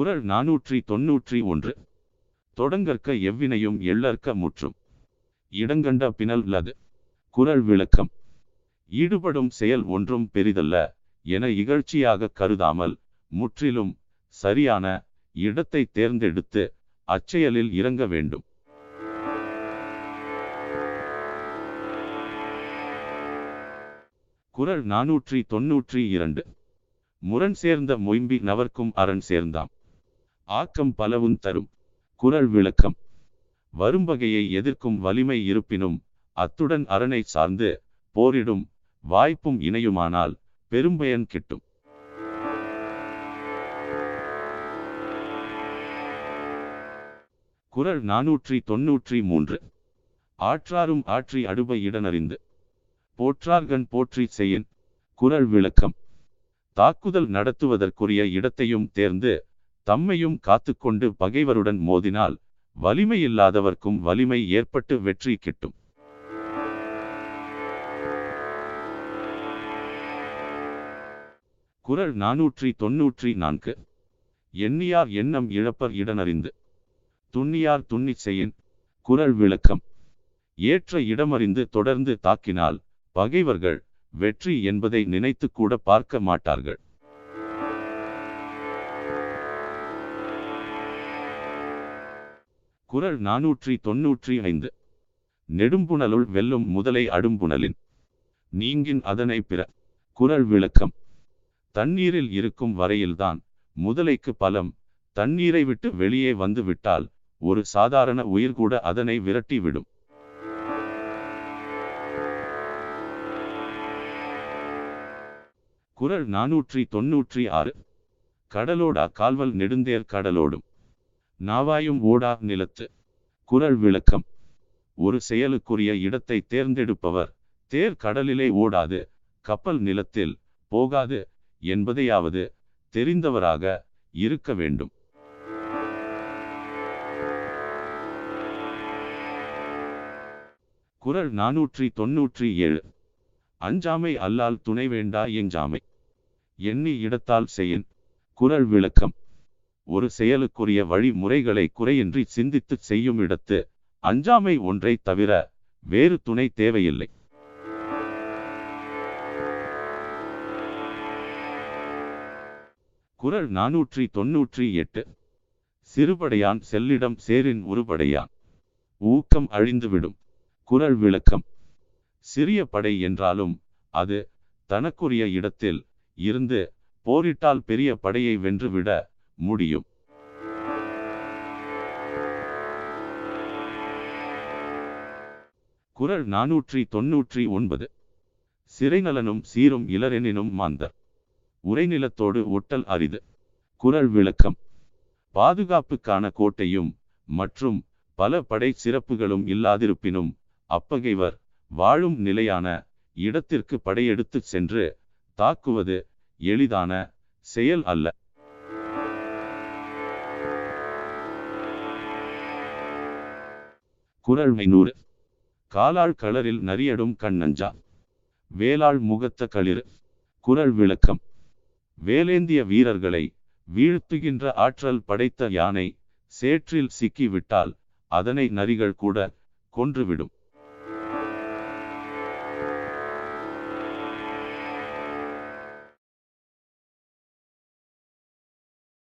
குரல் நானூற்றி தொன்னூற்றி ஒன்று. தொடங்கற்க எவ்வினையும் எள்ளற்க முற்றும். இடங்கண்ட பினல் லது. குரல் விளக்கம். ஈடுபடும் செயல் ஒன்றும் பெரிதல்ல என இகழ்ச்சியாக கருதாமல் முற்றிலும் சரியான இடத்தை தேர்ந்தெடுத்து அச்செயலில் இறங்க வேண்டும். குரல் நானூற்றி தொன்னூற்றி இரண்டு. முரண் சேர்ந்த மொயம்பி நவர்க்கும் அரண் சேர்ந்தாம். ஆக்கம் பலவும் தரும். குரல் விளக்கம். வரும்பகையை எதிர்க்கும் வலிமை இருப்பினும் அத்துடன் அரணை சார்ந்து போரிடும் வாய்ப்பும் இணையுமானால் பெரும்பயன் கிட்டும். குரல் நானூற்றி தொன்னூற்றி மூன்று. ஆற்றாரும் ஆற்றி அடுபை இடனறிந்து. போற்றார்கண் போற்றி செய்யின். குரல் விளக்கம். தாக்குதல் நடத்துவதற்குரிய இடத்தையும் தேர்ந்து தம்மையும் காத்துக்கொண்டு பகைவருடன் மோதினால் வலிமையில்லாதவர்க்கும் வலிமை ஏற்பட்டு வெற்றி கிட்டும். குரல் நானூற்றி தொன்னூற்றி நான்கு. எண்ணியார் எண்ணம் இழப்பர் இடனறிந்து. துண்ணியார் துண்ணிச் செய்யின். குறள் விளக்கம். ஏற்ற இடமறிந்து தொடர்ந்து தாக்கினால் பகைவர்கள் வெற்றி என்பதை நினைத்து கூட பார்க்க மாட்டார்கள். குரல் நானூற்றி தொன்னூற்றி ஐந்து. நெடும்புணலுள் வெல்லும் முதலை அடும்புணலின் நீங்கின் அதனை பிற குரல் விளக்கம். தண்ணீரில் இருக்கும் வரையில்தான் முதலைக்கு பலம். தண்ணீரை விட்டு வெளியே வந்து விட்டால் ஒரு சாதாரண உயிர் கூட அதனை விரட்டி விடும் குரல் நானூற்றி தொன்னூற்றி ஆறு. கடலோடா கால்வல் நெடுந்தேர் கடலோடும். நாவாயும் ஓடா நிலத்து. குரல் விளக்கம். ஒரு செயலுக்குரிய இடத்தை தேர்ந்தெடுப்பவர். தேர் கடலிலே ஓடாது. கப்பல் நிலத்தில் போகாது என்பதையாவது தெரிந்தவராக இருக்க வேண்டும். குறள் நானூற்றி தொன்னூற்றி ஏழு. அஞ்சாமை அல்லால் துணை வேண்டா எஞ்சாமை. எண்ணி இடத்தால் செய்யின் குரல் விளக்கம். ஒரு செயலுக்குரிய வழிமுறைகளை குறையின்றி சிந்தித்து செய்யும் இடத்து அஞ்சாமை ஒன்றை தவிர வேறு துணை தேவையில்லை. குரல் நானூற்றி தொன்னூற்றி எட்டு. சிறுபடையான் செல்லிடம் சேரின் உருபடையான். ஊக்கம் அழிந்துவிடும். குரல் விளக்கம். சிறிய படை என்றாலும் அது தனக்குரிய இடத்தில் இருந்து போரிட்டால் பெரிய படையை வென்றுவிட முடியும். குரல் நானூற்றி தொன்னூற்றி ஒன்பது சிறைநலனும் சீரும் இளரெனினும் மாந்தர். உரைநிலத்தோடு ஒட்டல் அரிது. குரல் விளக்கம். பாதுகாப்புக்கான கோட்டையும் மற்றும் பல படை சிறப்புகளும் இல்லாதிருப்பினும் அப்பகைவர் வாழும் நிலையான இடத்திற்கு படையெடுத்துச் சென்று தாக்குவது எளிதான செயல் அல்ல. குரல் ஐநூறு காலாள் களரில் நரியடும் கண்ணஞ்சா வேளாள் முகத்த களிர் குரல் விளக்கம். வேலேந்திய வீரர்களை வீழ்த்துகின்ற ஆற்றல் படைத்த யானை சேற்றில் சிக்கிவிட்டால் அதனை நரிகள் கூட கொன்றுவிடும்.